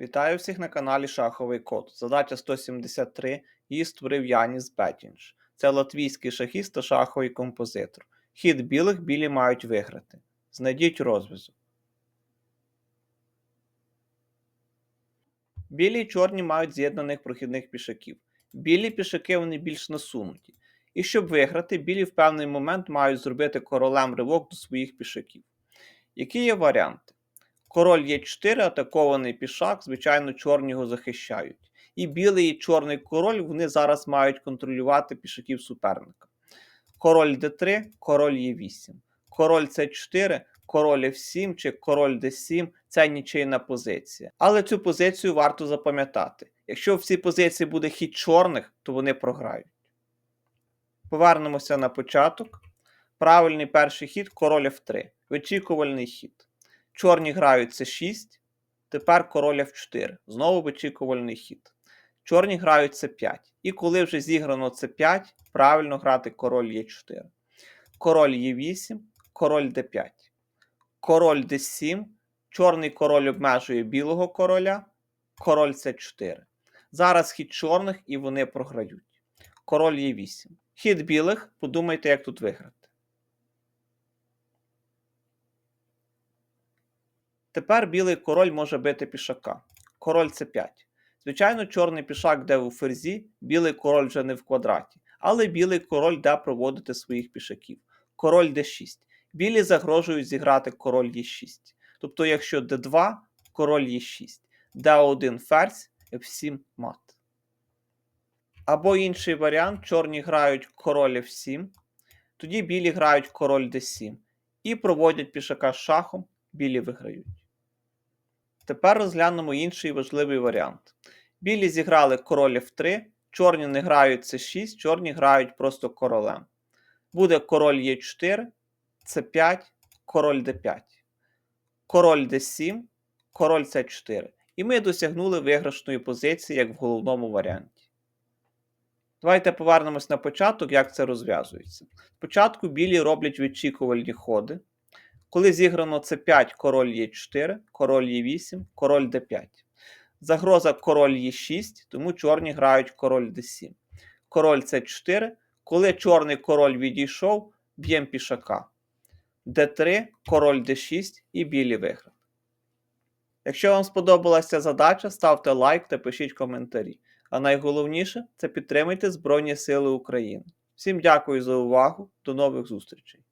Вітаю всіх на каналі Шаховий Код. Задача 173. Її створив Яніс Бетінш. Це латвійський шахіст та шаховий композитор. Хід білих білі мають виграти. Знайдіть розв'язок. Білі і чорні мають з'єднаних прохідних пішаків. Білі пішаки вони більш насунуті. І щоб виграти, білі в певний момент мають зробити королем ривок до своїх пішаків. Які є варіанти? Король Є4, атакований пішак, звичайно, чорні його захищають. І білий і чорний король вони зараз мають контролювати пішаків суперника. Король d3, король Е8. Король С4, король F7 чи король d7 це нічийна позиція. Але цю позицію варто запам'ятати. Якщо в цій позиції буде хід чорних, то вони програють. Повернемося на початок. Правильний перший хід король F3. Вичікувальний хід. Чорні грають С6, тепер король F4. Знову вичікувальний хід. Чорні грають С5. І коли вже зіграно С5, правильно грати король Е4. Король Е8, король Д5. Король Д7. Чорний король обмежує білого короля. Король С4. Зараз хід чорних і вони програють. Король Е8. Хід білих, подумайте, як тут виграти. Тепер білий король може бити пішака. Король С5. Звичайно, чорний пішак де у ферзі, білий король вже не в квадраті, але білий король де проводити своїх пішаків. Король d6. Білі загрожують зіграти король Е6. Тобто, якщо d2, король Е6, d1 ферзь, f7 мат. Або інший варіант: чорні грають король f7, тоді білі грають король d7 і проводять пішака з шахом, білі виграють. Тепер розглянемо інший важливий варіант. Білі зіграли король F3, чорні не грають С6, чорні грають просто королем. Буде король Е4, С5, король Д5, король Д7, король С4. І ми досягнули виграшної позиції, як в головному варіанті. Давайте повернемось на початок, як це розв'язується. Спочатку білі роблять відчікувальні ходи. Коли зіграно С5, король Е4, король Е8, король Д5. Загроза король Е6, тому чорні грають король Д7. Король С4. Коли чорний король відійшов, б'ємо пішака. Д3, король Д6 і білі виграли. Якщо вам сподобалася задача, ставте лайк та пишіть коментарі. А найголовніше це підтримуйте Збройні Сили України. Всім дякую за увагу, до нових зустрічей!